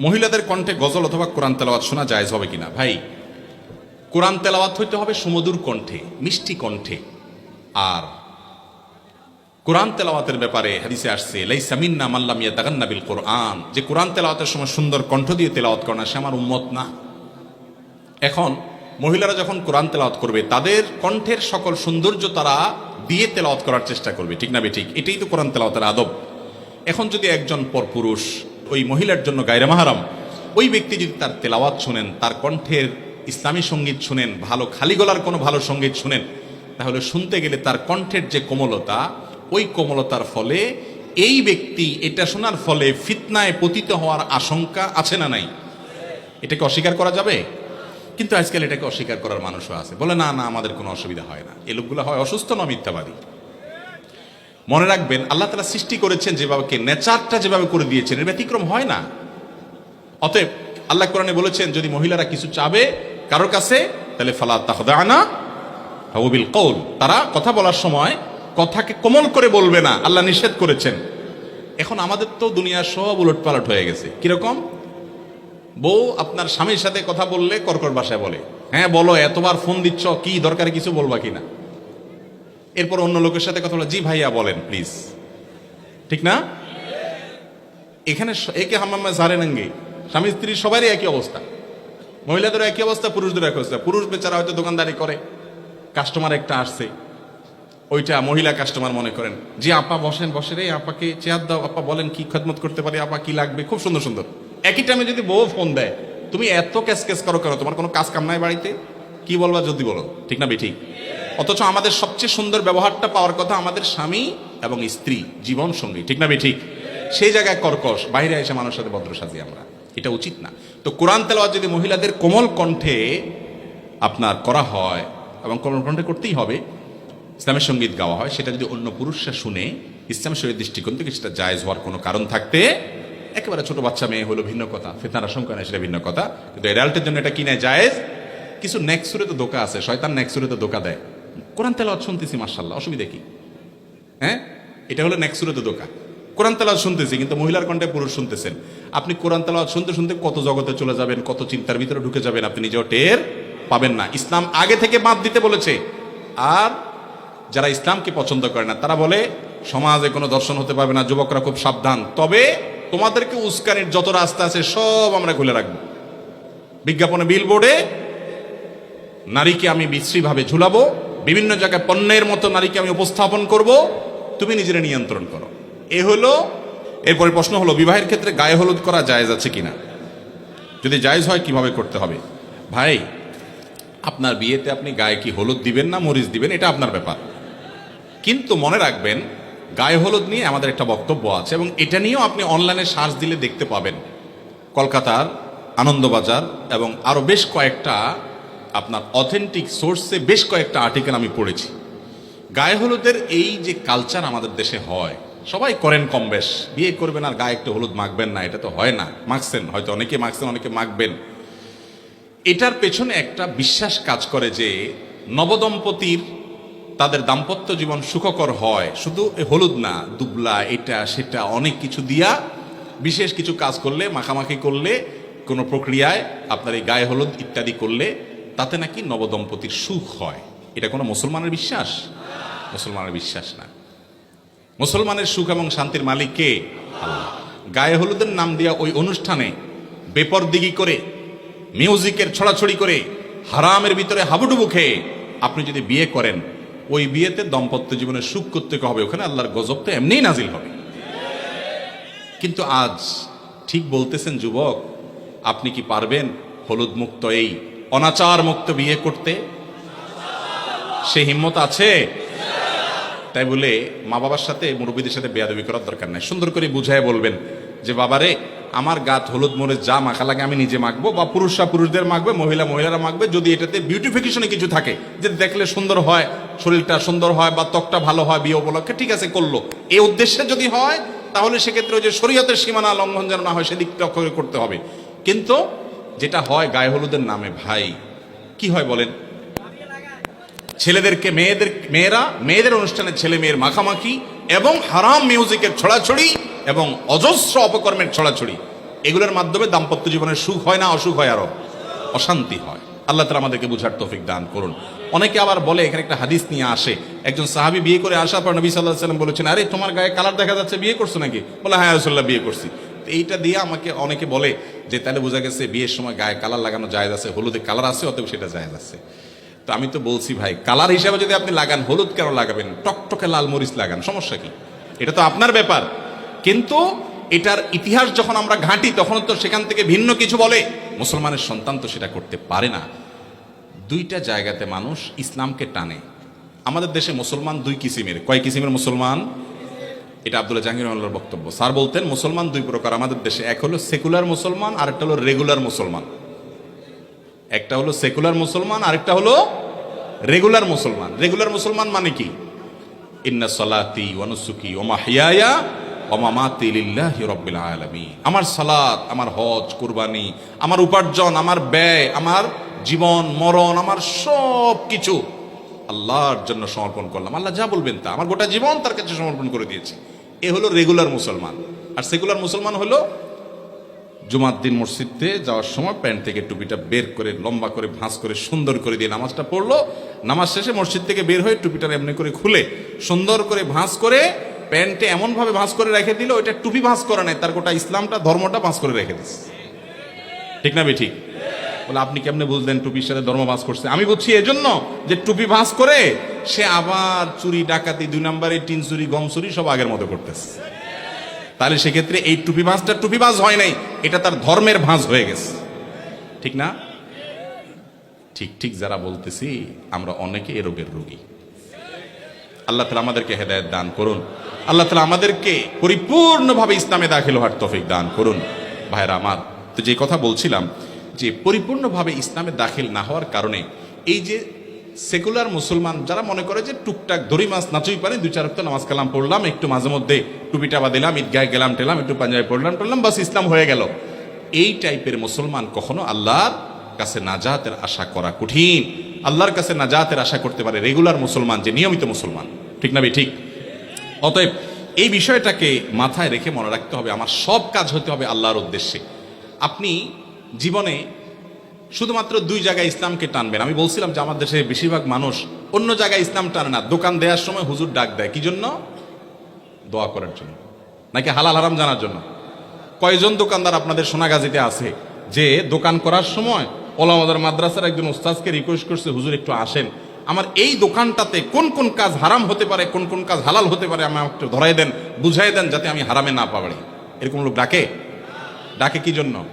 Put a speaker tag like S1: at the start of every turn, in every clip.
S1: মহিলাদের কণ্ঠে গজল অথবা কোরআন তেলাওয়াত শোনা জায়েজ হবে কিনা? ভাই, কোরআন তেলাওয়াত হইতে হবে সুমধুর কণ্ঠে, মিষ্টি কণ্ঠে। আর কোরআন তেলাওয়াতের ব্যাপারে হাদিসে আসছে, লাইসা মিন্না মাল্লাম ইয়াতাগান্না বিল কোরআন। যে কোরআন তেলাওয়াতের সময় সুন্দর কণ্ঠ দিয়ে তেলাওয়াত করে না, সে আমার উম্মত না। এখন মহিলারা যখন কোরআন তেলাওয়াত করবে, তাদের কণ্ঠের সকল সৌন্দর্য তারা দিয়ে তেলাওয়াত করার চেষ্টা করবে। ঠিক না বে ঠিক? এটাই তো কোরআন তেলাওয়াতের আদব। এখন যদি একজন পরপুরুষ ওই মহিলার জন্য গায়রে মাহারাম। ওই ব্যক্তি যদি তার তেলাওয়াত শুনেন, তার কণ্ঠের ইসলামী সংগীত শুনেন, ভালো খালি গলার কোনো ভালো সংগীত শুনেন, তাহলে শুনতে গেলে তার কণ্ঠের যে কোমলতা, ওই কোমলতার ফলে এই ব্যক্তি এটা শোনার ফলে ফিতনায় পতিত হওয়ার আশঙ্কা আছে না নাই? এটাকে অস্বীকার করা যাবে? কিন্তু আজকাল এটাকে অস্বীকার করার মানুষও আছে। বলে, না না, আমাদের কোনো অসুবিধা হয় না। এ লোকগুলো হয় অসুস্থ, না মিথ্যাবাদী? মনে রাখবেন, আল্লাহ তালা সৃষ্টি করেছেন যেভাবে, নেচারটা যেভাবে করে দিয়েছেন, এর ব্যতিক্রম হয় না। অতএব আল্লাহ কোরআনে বলেছেন, যদি মহিলারা কিছু চাবে কারোর কাছে, তাহলে ফালা তাহদানা হাউবিল কৌল তারা কথা বলার সময় কথাকে কোমল করে বলবে না, আল্লাহ নিষেধ করেছেন। এখন আমাদের তো দুনিয়া সব উলট পালট হয়ে গেছে। কীরকম? বউ আপনার স্বামীর সাথে কথা বললে কর্কর ভাষায় বলে হ্যাঁ বলো, এতবার ফোন দিচ্ছ, কি দরকারে কিছু বলবা কিনা? এরপর অন্য লোকের সাথে কথা বলে, জি ভাইয়া, বলেন প্লিজ ঠিক না? এখানে একে হামাম্মা জারেনাঙ্গে স্বামী, স্ত্রী সবারই একই অবস্থা। মহিলাদের একই অবস্থা পুরুষদের একই অবস্থা। পুরুষ বেচারা হয়তো দোকানদারি করে কাস্টমার একটা আসছে। ওইটা মহিলা কাস্টমার মনে করেন। যে আপা, বসেন, বসে রে, আপাকে চেয়ার দাও, আপা, বলেন কি খদমত করতে পারি, আপা, কি লাগবে? খুব সুন্দর সুন্দর। একই টাইমে যদি বউ ফোন দেয়, তুমি এত ক্যাস ক্যাস করো কেন? তোমার কোনো কাজ কাম নাই বাড়িতে? কি বলবা যদি বলো? ঠিক না, বেঠিক? অথচ আমাদের সবচেয়ে সুন্দর ব্যবহারটা পাওয়ার কথা আমাদের স্বামী এবং স্ত্রী, জীবন সঙ্গী। ঠিক না, বেঠিক? সেই জায়গায় কর্কশ, বাইরে এসে মানুষের সাথে ভদ্র সাজি আমরা। এটা উচিত না। তো কোরআন তেলাওয়াত যদি মহিলাদের কোমল কণ্ঠে আপনার করা হয়, এবং কোমল কণ্ঠে করতেই হবে, ইসলামের সংগীত গাওয়া হয়, সেটা যদি অন্য পুরুষরা শুনে ইসলাম শরীর দৃষ্টিকোণ থেকে সেটা জায়েজ হওয়ার কোনো কারণ থাকতে, একেবারে ছোট বাচ্চা মেয়ে হলো ভিন্ন কথা, ফেতনার আশঙ্কা নেই সেটা ভিন্ন কথা, কিন্তু এডাল্টের জন্য এটা কিনে জায়েজ? কিছু নেক্সুরে তো ধোকা আছে, শয়তান নেক্সুরে তো ধোকা দেয়। কোরআন তেলাওয়াত শুনতেছি মার্শাল্লাহ অসুবিধা কি? হ্যাঁ? এটা হলো নেক্সুরে তো দোকা কোরআন তেলাওয়াত শুনতেছি, কিন্তু মহিলার কণ্ঠে পুরুষ শুনতেছেন। আপনি কোরআন তেলাওয়াত শুনতে শুনতে কত জগতে চলে যাবেন, কত চিন্তার ভিতরে ঢুকে যাবেন, আপনি নিজেও টের পাবেন না। ইসলাম আগে থেকে বাদ দিতে বলেছে। আর যারা ইসলামকে পছন্দ করে না, তারা বলে, সমাজে কোনো দর্শন হতে পারবে না, যুবকরা খুব সাবধান। তবে তোমাদেরকে উস্কানির যত রাস্তা আছে, সব আমরা খুলে রাখব। বিজ্ঞাপনে বিলবোর্ডে নারীকে আমি বিশ্রীভাবে ঝুলাবো, বিভিন্ন জায়গায় পণ্যের মতো নারীকে আমি উপস্থাপন করব, তুমি নিজের নিয়ন্ত্রণ করো। এ হলো, এরপরে প্রশ্ন হলো, বিবাহের ক্ষেত্রে গায়ে হলুদ করা জায়েজ আছে কিনা? যদি জায়েজ হয়, কীভাবে করতে হবে? ভাই, আপনার বিয়েতে আপনি গায়ে কি হলুদ দিবেন না মরিচ দিবেন, এটা আপনার ব্যাপার। কিন্তু মনে রাখবেন, গায়ে হলুদ নিয়ে আমাদের একটা বক্তব্য আছে এবং এটা নিয়েও আপনি অনলাইনে সার্চ দিলে দেখতে পাবেন। কলকাতার আনন্দবাজার এবং আরও বেশ কয়েকটা আপনার অথেন্টিক সোর্সে বেশ কয়েকটা আর্টিকেল আমি পড়েছি। গায়ে হলুদের এই যে কালচার আমাদের দেশে হয়, সবাই করেন কম বেশ। বিয়ে করবেন আর গায়ে একটু হলুদ মাখবেন না, এটা তো হয় না। মাখছেন, হয়তো অনেকে মাখছেন, অনেকে মাখবেন। এটার পেছনে একটা বিশ্বাস কাজ করে যে নবদম্পতির তাদের দাম্পত্য জীবন সুখকর হয়। শুধু হলুদ না, দুবলা, এটা, সেটা, অনেক কিছু দিয়া বিশেষ কিছু কাজ করলে, মাখামাখি করলে, কোনো প্রক্রিয়ায় আপনার এই গায়ে হলুদ ইত্যাদি করলে তাতে নাকি নবদম্পতির সুখ হয়। এটা কোনো মুসলমানের বিশ্বাস? মুসলমানের বিশ্বাস না। মুসলমানের সুখ এবং শান্তির মালিক কে? আল্লাহ। গায়ে হলুদের নাম দিয়া ওই অনুষ্ঠানে বেপরদিগি করে, মিউজিকের ছড়াছড়ি করে, হারামের ভিতরে হাবুডুবু খেয়ে আপনি যদি বিয়ে করেন, ওই বিয়েতে দম্পত্য জীবনে সুখ করতে হবে। ওখানে আল্লাহর গজব তো এমনিই নাজিল হবে। কিন্তু আজ ঠিক বলতেছেন যুবক, আপনি কি পারবেন হলুদ মুক্ত এই অনাচার মুক্ত বিয়ে করতে? সে হিম্মত আছে? তাই বলে মা বাবার সাথে মুরব্বীদের সাথে বেয়াদবি করার দরকার নাই। সুন্দর করে বুঝায় বলবেন যে, বাবারে, আমার গাত হলুদ মরিচ যা মাখা লাগে আমি নিজে মাখবো বা পুরুষরা পুরুষদের মাখবে, মহিলা মহিলারা মাখবে, যদি এটাতে বিউটিফিকেশনে কিছু থাকে, যে দেখলে সুন্দর হয়, শরীরটা সুন্দর হয় বা ত্বকটা ভালো হয় বিয়ে উপলক্ষে, ঠিক আছে, করল। এই উদ্দেশ্যে যদি হয়, তাহলে সেক্ষেত্রে যে শরীয়তের সীমানা লঙ্ঘন যেন না হয়, সেদিকটা করতে হবে। কিন্তু যেটা হয় গায়ে হলুদের নামে, ভাই। কি হয় বলেন? ছেলেদেরকে, মেয়েদের, মেয়েরা, মেয়েদের অনুষ্ঠানে ছেলে মেয়ের মাখামাখি এবং হারাম মিউজিকের ছড়াছড়ি এবং অজস্র অপকর্মের ছড়াছড়ি। এগুলোর মাধ্যমে দাম্পত্য জীবনের সুখ হয় না, অসুখ হয় আরও। অশান্তি হয়। আল্লাহ তালা আমাদেরকে বুঝার তৌফিক দান করুন। অনেকে আবার বলে, এখানে একটা হাদিস নিয়ে আসে। একজন সাহাবি বিয়ে করে আসার পর নবী সাল্লাহ সাল্লাম বলেছেন, আরে, তোমার গায়ে কালার দেখা যাচ্ছে, বিয়ে করছ নাকি? বলে হ্যাঁ রসল্লাহ বিয়ে করছি। এইটা দিয়ে আমাকে অনেকে বলে যে, তাহলে বোঝা গেছে বিয়ের সময় গায়ে কালার লাগানো জায়েজ আছে, হলুদে কালার আছে, অতএব সেটা জায়েজ আছে। তো আমি তো বলছি, ভাই, কালার হিসাবে যদি আপনি লাগান, হলুদ কেন লাগাবেন? টকটকে লাল মরিচ লাগান, সমস্যা কি? এটা তো আপনার ব্যাপার। কিন্তু এটার ইতিহাস যখন আমরা ঘাঁটি, তখন তো সেখান থেকে ভিন্ন কিছু বলে। মুসলমানের সন্তান তো সেটা করতে পারে না। দুইটা জায়গাতে মানুষ ইসলামকে টানে। আমাদের দেশে মুসলমান দুই কিসিমের। কয় কিসিমের মুসলমান? এটা আব্দুল্লাহ জাহাঙ্গীর রহমানুল্লাহর বক্তব্য। স্যার বলতেন, মুসলমান দুই প্রকার। আমাদের দেশে এক হলো সেকুলার মুসলমান আর একটা হলো রেগুলার মুসলমান। একটা হলো সেকুলার মুসলমান, আরেকটা হলো রেগুলার মুসলমান। রেগুলার মুসলমান মানে কি? ইন্না সলাতি ওয়ানুসুকি ওমা আমার সালাত, আমার হজ, কুরবানি, আমার উপার্জন, আমার ব্যয়, আমার জীবন, মরণ, আমার সব কিছু আল্লাহর জন্য সমর্পণ করলাম। আল্লাহ যা বলবেন তা। আমার গোটা জীবন তার কাছে সমর্পণ করে দিয়েছি। এ হলো রেগুলার মুসলমান। আর সেকুলার মুসলমান হলো জুমার দিন মসজিদে যাওয়ার সময় প্যান্ট থেকে টুপিটা বের করে, লম্বা করে, ভাঁজ করে, সুন্দর করে দিয়ে নামাজটা পড়ল। নামাজ শেষে মসজিদ থেকে বের হয়ে টুপিটা এমনি করে খুলে, সুন্দর করে ভাঁজ করে প্যান্টে এমনভাবে ভাঁজ করে রেখে দিল, ওইটা টুপি ভাঁজ করে নাই, তার গোটা ইসলামটা, ধর্মটা ভাঁজ করে রেখে দিচ্ছে ঠিক না ঠিক? বলে, আপনি কেমনে বুঝলেন টুপির সাথে ধর্ম ভাঁজ করছে? আমি বুঝছি এজন্য যে টুপি ভাঁজ করে সে আবার চুরি, ডাকাতি, দুই নম্বরে টিন চুরি, গম চুরি সব আগের মতো করতেছে। তাহলে সেক্ষেত্রে এই টুপি ভাঁজটা টুপি ভাঁজ হয় নাই, এটা তার ধর্মের ভাঁজ হয়ে গেছে। ঠিক না? ঠিক ঠিক, যারা বলতেছি, আমরা অনেকে এ রোগের রোগী। আল্লাহ তালা আমাদেরকে হেদায়ত দান করুন। আল্লাহ তালা আমাদেরকে পরিপূর্ণভাবে ইসলামে দাখিল হওয়ার তফিক দান করুন। ভাইরা আমার, তো যে কথা বলছিলাম যে পরিপূর্ণভাবে ইসলামে দাখিল না হওয়ার কারণে এই যে সেকুলার মুসলমান যারা মনে করে যে টুকটাক দড়ি মাছ নাচুই পারে, দুই চার নামাজ কালাম পড়লাম, একটু মাঝে মধ্যে টুপিটা বা দিলাম ঈদগায় গেলাম, টেলাম, একটু পাঞ্জাবি পড়লাম টড়লাম বাস ইসলাম হয়ে গেল। এই টাইপের মুসলমান কখনো আল্লাহর কাছে নাজাতের আশা করা কঠিন। আল্লাহর কাছে নাজাতের আশা করতে পারে রেগুলার মুসলমান, যে নিয়মিত মুসলমান। ঠিক না ভাই? ঠিক। অতএব এই বিষয়টাকে মাথায় রেখে মনে রাখতে হবে, আমার সব কাজ হতে হবে আল্লাহর উদ্দেশ্যে। আপনি জীবনে শুধুমাত্র দুই জায়গায় ইসলামকে টানবেন। আমি বলছিলাম যে আমার দেশে বেশিরভাগ মানুষ অন্য জায়গায় ইসলাম টানে না। দোকান দেওয়ার সময় হুজুর ডাক দেয়। কি জন্য? দোয়া করার জন্য। নাকি হালাল হারাম জানার জন্য। কয়জন দোকানদার আপনাদের সোনাগাজীতে আছে যে দোকান করার সময় ওলামাদার মাদ্রাসার একজন উস্তাজকে রিকোয়েস্ট করছে, হুজুর, একটু আসেন। আমার এই দোকানটাতে কোন কোন কাজ হারাম হতে পারে, কোন কোন কাজ হালাল হতে পারে আমি একটু ধরাই দেন, বুঝাই দেন, যাতে আমি হারামে না পারি। এরকম লোক ডাকে? ডাকে কি জন্য?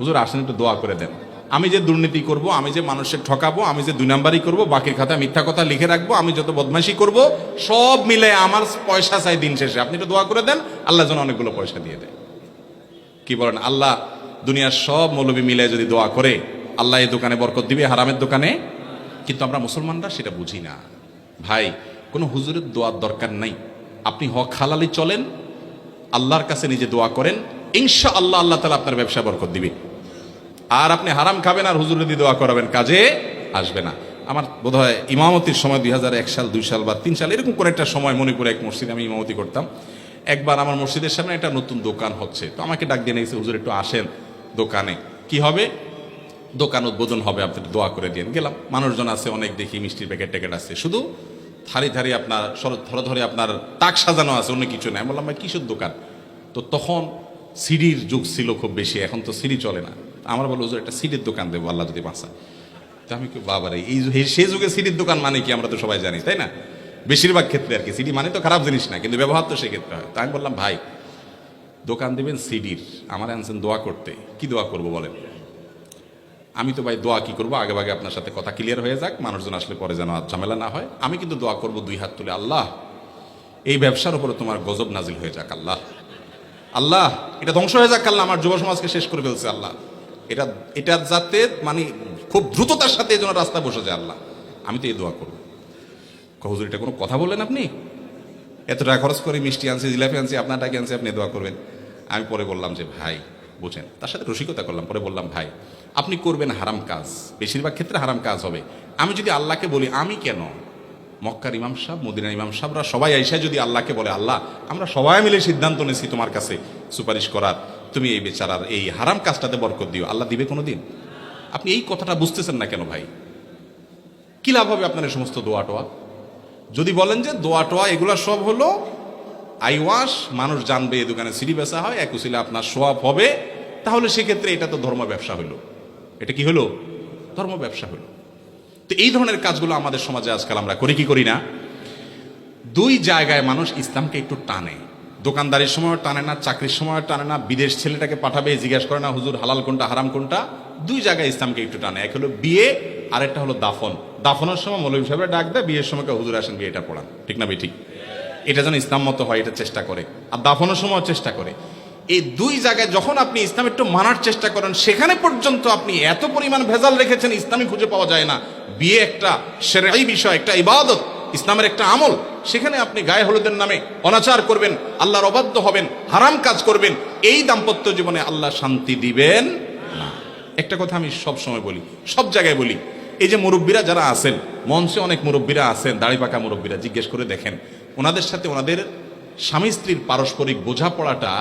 S1: হুজুর, আসেন একটু দোয়া করে দেন। আমি যে দুর্নীতি করব, আমি যে মানুষের ঠকাবো, আমি যে দুই নাম্বারই করব বাকির খাতায় মিথ্যা কথা লিখে রাখব, আমি যত বদমাইশি করব, সব মিলে আমার পয়সা চাই দিন শেষে। আপনি একটু দোয়া করে দেন, আল্লাহ যেন অনেকগুলো পয়সা দিয়ে দেয়। কি বলেন? আল্লাহ দুনিয়ার সব মৌলবী মিলে যদি দোয়া করে, আল্লাহ এই দোকানে বরকত দিবে, হারামের দোকানে? কিন্তু আমরা মুসলমানরা সেটা বুঝি না। ভাই, কোনো হুজুরের দোয়ার দরকার নাই। আপনি হক হালালি চলেন, আল্লাহর কাছে নিজে দোয়া করেন ইনশা আল্লাহ আল্লাহ তালা আপনার ব্যবসা বরকত দিবে। আর আপনি হারাম খাবেন আর হুজুর দিয়ে দোয়া করাবেন, কাজে আসবে না। আমার বোধ হয় ইমামতির সময় দুই হাজার এক সাল, দুই সাল বা তিন সাল, এরকম করে একটা সময় মনে করে এক মসজিদে আমি ইমামতি করতাম। একবার আমার মসজিদের সামনে একটা নতুন দোকান হচ্ছে, তো আমাকে ডাক দিয়ে নিয়েছে, হুজুর, একটু আসেন দোকানে। কি হবে? দোকান উদ্বোধন হবে, আপনি দোয়া করে দিন গেলাম, মানুষজন আছে, অনেক দেখি, মিষ্টির প্যাকেট ট্যাকেট আছে। শুধু থারি থারি আপনার ধরে ধরে আপনার তাক সাজানো আছে, অন্য কিছু নেই। বললাম, ভাই, কিসের দোকান? তো তখন সিডির যুগ ছিল খুব বেশি, এখন তো সিডি চলে না। আমার বলো, হুজুর, একটা সিডির দোকান দেবো, আল্লাহ যদি বাঁচায়। তা আমি বাবারে, এই সেই যুগে সিডির দোকান মানে কি আমরা তো সবাই জানি, তাই না? বেশিরভাগ ক্ষেত্রে আর কি সিডি মানে তো খারাপ জিনিস না, কিন্তু ব্যবহার তো সেক্ষেত্রে হয়। তা আমি বললাম, ভাই, দোকান দিবেন সিডির আমার আনছেন দোয়া করতে। কি দোয়া করব বলেন? আমি তো ভাই দোয়া কি করব? আগে ভাগে আপনার সাথে কথা ক্লিয়ার হয়ে যাক, মানুষজন আসলে পরে যেন আর ঝামেলা না হয়। আমি কিন্তু দোয়া করব দুই হাত তুলে, আল্লাহ, এই ব্যবসার উপরে তোমার গজব নাজিল হয়ে যাক, আল্লাহ। আল্লাহ, এটা ধ্বংস হয়ে যাক, আল্লাহ, আমার যুব সমাজকে শেষ করে ফেলছে, আল্লাহ। এটা এটা যাতে মানে খুব দ্রুততার সাথে জন্য রাস্তা বসে যায় আল্লাহ। আমি তো এই দোয়া করব। হুজুর, এটা কোনো কথা বললেন আপনি? এত টাকা খরচ করে মিষ্টি আনছি, জিলাপি আনছি, আপনার টাকা আনছি, আপনি দোয়া করবেন। আমি পরে বললাম যে, ভাই, বুঝেন, তার সাথে রসিকতা করলাম। পরে বললাম, ভাই, আপনি করবেন হারাম কাজ, বেশিরভাগ ক্ষেত্রে হারাম কাজ হবে। আমি যদি আল্লাহকে বলি, আমি কেন? মক্কার ইমাম সাহেব, মদিনার ইমাম সাহেবরা সবাই আইসা যদি আল্লাহকে বলে, আল্লাহ, আমরা সবাই মিলে সিদ্ধান্ত নিয়েছি তোমার কাছে সুপারিশ করার। তুমি এই বেচারার এই হারাম কাজটাতে বরকত দিও। আল্লাহ দিবে কোনোদিন? আপনি এই কথাটা বুঝতেছেন না কেন ভাই? কি লাভ হবে আপনার এই সমস্ত দোয়া টোয়া যদি বলেন যে দোয়া টোয়া এগুলা সব হলো আইওয়াশ মানুষ জানবে, এই দোকানে সিঁড়ি বেচা হয়, এক উচিলে আপনার সোয়াব হবে, তাহলে সেক্ষেত্রে এটা তো ধর্ম ব্যবসা হলো। এটা কি হলো? ধর্ম ব্যবসা হলো। তো এই ধরনের কাজগুলো আমাদের সমাজে আজকাল আমরা করি, কি করি না? দুই জায়গায় মানুষ ইসলামকে একটু টানে। দোকানদারির সময় টানে না, চাকরির সময় টানে না, বিদেশ ছেলেটাকে পাঠাবে, জিজ্ঞাসা করে না, হুজুর, হালাল কোনটা, হারাম কোনটা? দুই জায়গায় ইসলামকে একটু টানে। এক হলো বিয়ে আর একটা হলো দাফন। দাফনের সময় মৌলভী সাহেবের ডাক দেয়, বিয়ের সময় হুজুর আসেন, গিয়ে এটা পড়ান। ঠিক না ঠিক? এটা যেন ইসলাম মতো হয়, এটা চেষ্টা করে। আর দাফনের সময় চেষ্টা করে। এই দুই জায়গায় যখন আপনি ইসলাম একটু মানার চেষ্টা করেন, সেখানে পর্যন্ত আপনি এত পরিমাণ ভেজাল রেখেছেন ইসলামী খুঁজে পাওয়া যায় না। বিয়ে একটা সেরাই বিষয়, একটা ইবাদত। ইসলামের একটা আমল, সেখানে আপনি গায়ে হলুদের নামে অনাচার করবেন, আল্লাহর অবাধ্য হবেন, হারাম কাজ করবেন, এই দাম্পত্য জীবনে আল্লাহ শান্তি দিবেন না। একটা কথা আমি সব সময় বলি, সব জায়গায় বলি, এই যে মুরব্বীরা যারা আছেন, মঞ্চে অনেক মুরব্বীরা আছেন দাড়ি পাকা মুরব্বীরা, জিজ্ঞেস করে দেখেন, ওনাদের সাথে ওনাদের স্বামী স্ত্রীর পারস্পরিক বোঝাপড়াটা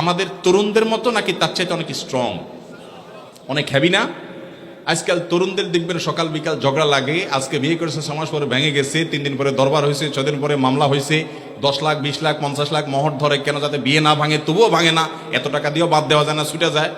S1: আমাদের তরুণদের মতো নাকি তার চাইতে অনেক স্ট্রং অনেক হ্যাভি না? আজকাল তরুণদের দেখবেন সকাল, বিকাল ঝগড়া লাগে। আজকে বিয়ে করেছে সমাজ পরে ভেঙে গেছে, তিন দিন পরে দরবার হয়েছে ছদিন পরে মামলা হয়েছে। দশ লাখ, বিশ লাখ, পঞ্চাশ লাখ মহর ধরে কেন যাতে বিয়ে না ভাঙে, তবুও ভাঙে না। এত টাকা দিয়েও বাদ দেওয়া যায় না, ছুটে যায়।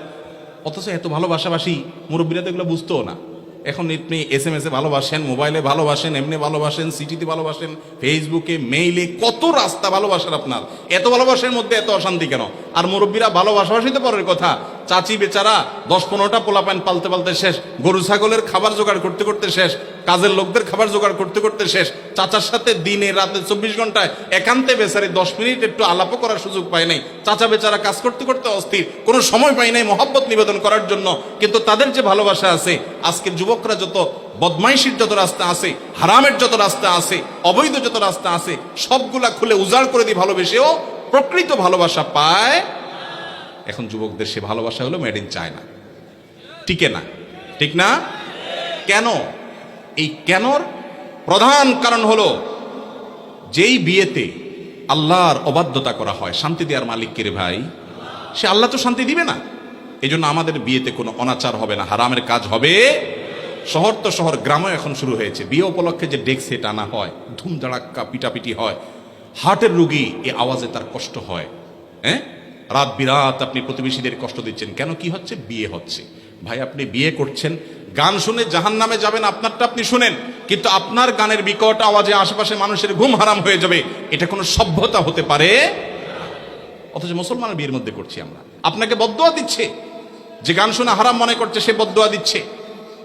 S1: অথচ এত ভালোবাসাবাসি মুরব্বীরা তো এগুলো বুঝতেও না। এখন আপনি এস এম এস ভালোবাসেন মোবাইলে ভালোবাসেন, এমনি ভালোবাসেন সিটিতে ভালোবাসেন ফেসবুকে মেইলে কত রাস্তা ভালোবাসার আপনার? এত ভালোবাসার মধ্যে এত অশান্তি কেন? আর মুরব্বীরা ভালোবাসাবাসি তো পরের কথা। চাচি, বেচারা, দশ পনেরোটা পোলা প্যান পালতে পালতে শেষ, গরু, ছাগলের খাবার জোগাড় করতে করতে শেষ। কাজের লোকদের খাবার জোগাড় করতে করতে শেষ। চাচার সাথে দিনে রাতে চব্বিশ ঘন্টায় একান্তে বেচারে দশ মিনিট একটু আলাপও করার সুযোগ পায় নাই। চাচা বেচারা কাজ করতে করতে অস্থির, কোনো সময় পায় নাই মহব্বত নিবেদন করার জন্য। কিন্তু তাদের যে ভালোবাসা আছে, আজকের যুবকরা যত বদমাইশির যত রাস্তা আছে, হারামের যত রাস্তা আছে, অবৈধ যত রাস্তা আছে, সবগুলা খুলে উজাড় করে দিয়ে ভালোবেসেও প্রকৃত ভালোবাসা পায়। এখন যুবকদের সে ভালোবাসা হলো মেড ইন চায়না টিকে না। ঠিক না? কেন? এই কেনর? প্রধান কারণ হলো, যেই বিয়েতে আল্লাহর অবাধ্যতা করা হয়, শান্তি দেওয়ার মালিক রে ভাই? সে আল্লাহ তো শান্তি দিবে না। এই জন্য আমাদের বিয়েতে কোনো অনাচার হবে না, হারামের কাজ হবে। শহর তো শহর গ্রামে এখন শুরু হয়েছে। বিয়ে উপলক্ষে যে ডেক সেট আনা হয়, ধুমধাড়াক্কা পিটাপিটি হয়, হার্টের রুগী এ আওয়াজে তার কষ্ট হয়। হ্যাঁ? রাত বিরাত আপনি প্রতিবেশীদের কষ্ট দিচ্ছেন। কেন? কি হচ্ছে? বিয়ে হচ্ছে। ভাই, আপনি বিয়ে করছেন, গান শুনে জাহান নামে যাবেন, আপনারটা আপনি শুনেন, কিন্তু আপনার গানের বিকট আওয়াজে আশেপাশে মানুষের ঘুম হারাম হয়ে যাবে, এটা কোনো সভ্যতা হতে পারে? অথচ মুসলমানের বিয়ের মধ্যে করছি আমরা। আপনাকে বদোয়া দিচ্ছে, যে গান শুনে হারাম মনে করছে, সে বদোয়া দিচ্ছে।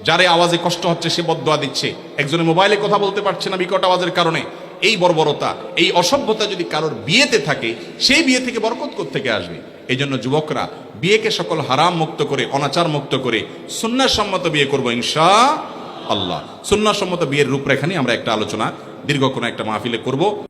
S1: যারে আওয়াজে কষ্ট হচ্ছে, সে বদোয়া দিচ্ছে। একজনে মোবাইলে কথা বলতে পারছে না বিকট আওয়াজের কারণে। এই বর্বরতা, এই অসভ্যতা যদি কারোর বিয়েতে থাকে, সেই বিয়ে থেকে বরকত থেকে আসবে? এই জন্য যুবকরা, বিয়েকে সকল হারাম মুক্ত করে, অনাচার মুক্ত করে, সুন্নাসম্মত বিয়ে করব ইনশা আল্লাহ। সুন্নাসম্মত বিয়ের রূপরেখা নিয়ে আমরা একটা আলোচনা, দীর্ঘ একটা মাহফিলে করব।